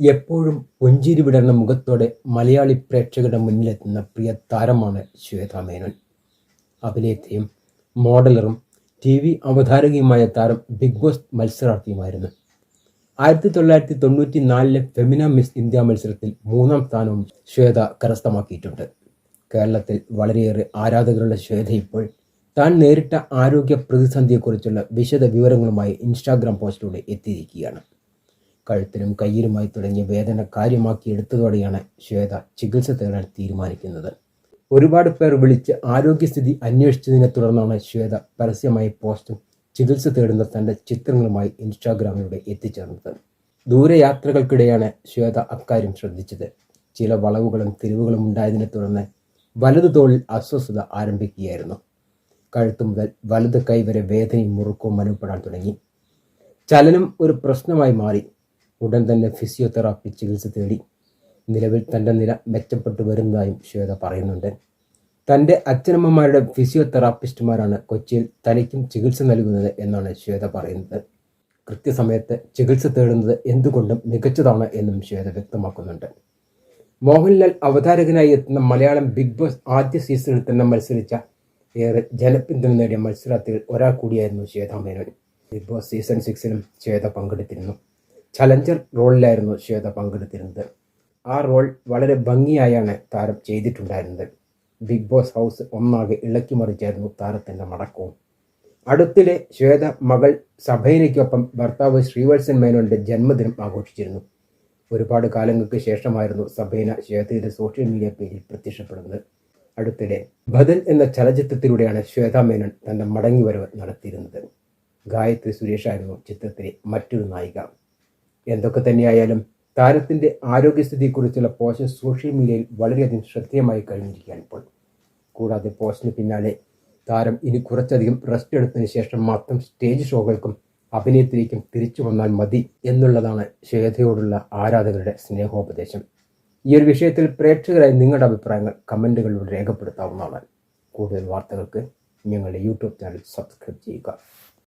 എപ്പോഴും പുഞ്ചിരി വിടർന്ന മുഖത്തോടെ മലയാളി പ്രേക്ഷകരുടെ മുന്നിലെത്തുന്ന പ്രിയ താരമാണ് ശ്വേത മേനോൻ. അഭിനേത്രിയും മോഡലറും ടി വി അവതാരകയുമായ താരം ബിഗ് ബോസ് മത്സരാർത്ഥിയുമായിരുന്നു. ആയിരത്തി തൊള്ളായിരത്തി തൊണ്ണൂറ്റി നാലിലെ ഫെമിന മിസ് ഇന്ത്യ മത്സരത്തിൽ മൂന്നാം സ്ഥാനവും ശ്വേത കരസ്ഥമാക്കിയിട്ടുണ്ട്. കേരളത്തിൽ വളരെയേറെ ആരാധകരുള്ള ശ്വേത ഇപ്പോൾ താൻ നേരിട്ട ആരോഗ്യ പ്രതിസന്ധിയെക്കുറിച്ചുള്ള വിശദ വിവരങ്ങളുമായി ഇൻസ്റ്റാഗ്രാം പോസ്റ്റിലൂടെ എത്തിയിരിക്കുകയാണ്. കഴുത്തിലും കയ്യിലുമായി തുടങ്ങിയ വേദന കാര്യമാക്കി എടുത്തതോടെയാണ് ശ്വേത ചികിത്സ തേടാൻ തീരുമാനിക്കുന്നത്. ഒരുപാട് പേർ വിളിച്ച് ആരോഗ്യസ്ഥിതി അന്വേഷിച്ചതിനെ തുടർന്നാണ് ശ്വേത പരസ്യമായി പോസ്റ്റും ചികിത്സ തേടുന്ന തന്റെ ചിത്രങ്ങളുമായി ഇൻസ്റ്റാഗ്രാമിലൂടെ എത്തിച്ചേർന്നത്. ദൂരയാത്രകൾക്കിടെയാണ് ശ്വേത അക്കാര്യം ശ്രദ്ധിച്ചത്. ചില വളവുകളും തിരിവുകളും ഉണ്ടായതിനെ തുടർന്ന് വലതു തോളിൽ അസ്വസ്ഥത ആരംഭിക്കുകയായിരുന്നു. കഴുത്തു മുതൽ വലത് കൈ വരെ വേദനയും മുറുക്കവും അനുഭവപ്പെടാൻ തുടങ്ങി. ചലനം ഒരു പ്രശ്നമായി മാറി. ഉടൻ തന്നെ ഫിസിയോതെറാപ്പി ചികിത്സ തേടി നിലവിൽ തന്റെ നില മെച്ചപ്പെട്ടു വരുന്നതായും ശ്വേത പറയുന്നുണ്ട്. തന്റെ അച്ഛനമ്മമാരുടെ ഫിസിയോതെറാപ്പിസ്റ്റുമാരാണ് കൊച്ചിയിൽ തനിക്കും ചികിത്സ നൽകുന്നത് എന്നാണ് ശ്വേത പറയുന്നത്. കൃത്യസമയത്ത് ചികിത്സ തേടുന്നത് എന്തുകൊണ്ടും മികച്ചതാണ് എന്നും ശ്വേത വ്യക്തമാക്കുന്നുണ്ട്. മോഹൻലാൽ അവതാരകനായി എത്തുന്ന മലയാളം ബിഗ് ബോസ് ആദ്യ സീസണിൽ തന്നെ മത്സരിച്ച ഏറെ ജനപിന്തുണ നേടിയ മത്സരാർത്ഥികൾ ഒരാൾ കൂടിയായിരുന്നു Shweta Menon Bigg Boss season സിക്സിലും Shweta പങ്കെടുത്തിരുന്നു. ചലഞ്ചർ റോളിലായിരുന്നു ശ്വേത പങ്കെടുത്തിരുന്നത്. ആ റോൾ വളരെ ഭംഗിയായാണ് താരം ചെയ്തിട്ടുണ്ടായിരുന്നത്. ബിഗ് ബോസ് ഹൗസ് ഒന്നാകെ ഇളക്കി മറിച്ചായിരുന്നു താരത്തിന്റെ മടക്കവും. അടുത്തിടെ ശ്വേത മകൾ സഭയിലേക്കൊപ്പം ഭർത്താവ് ശ്രീവത്സൻ മേനോന്റെ ജന്മദിനം ആഘോഷിച്ചിരുന്നു. ഒരുപാട് കാലങ്ങൾക്ക് ശേഷമായിരുന്നു സബൈന ശ്വേതയുടെ സോഷ്യൽ മീഡിയ പേജിൽ പ്രത്യക്ഷപ്പെടുന്നത്. അടുത്തിടെ ബദൽ എന്ന ചലച്ചിത്രത്തിലൂടെയാണ് ശ്വേത മേനോൻ തന്റെ മടങ്ങിവരവ് നടത്തിയിരുന്നത്. ഗായത്രി സുരേഷായിരുന്നു ചിത്രത്തിലെ മറ്റൊരു നായിക. എന്തൊക്കെ തന്നെയായാലും താരത്തിന്റെ ആരോഗ്യസ്ഥിതിയെക്കുറിച്ചുള്ള പോസ്റ്റ് സോഷ്യൽ മീഡിയയിൽ വളരെയധികം ശ്രദ്ധേയമായി കഴിഞ്ഞിരിക്കുകയാണ് ഇപ്പോൾ. കൂടാതെ പോസ്റ്റിന് പിന്നാലെ താരം ഇനി കുറച്ചധികം റെസ്റ്റ് എടുത്തതിന് ശേഷം മാത്രം സ്റ്റേജ് ഷോകൾക്കും അഭിനയത്തിലേക്കും തിരിച്ചു വന്നാൽ മതി എന്നുള്ളതാണ് ശ്വേതയോടുള്ള ആരാധകരുടെ സ്നേഹോപദേശം. ഈ ഒരു വിഷയത്തിൽ പ്രേക്ഷകരായി നിങ്ങളുടെ അഭിപ്രായങ്ങൾ കമന്റുകളിലൂടെ രേഖപ്പെടുത്താവുന്നതാണ്. കൂടുതൽ വാർത്തകൾക്ക് ഞങ്ങളുടെ യൂട്യൂബ് ചാനൽ സബ്സ്ക്രൈബ് ചെയ്യുക.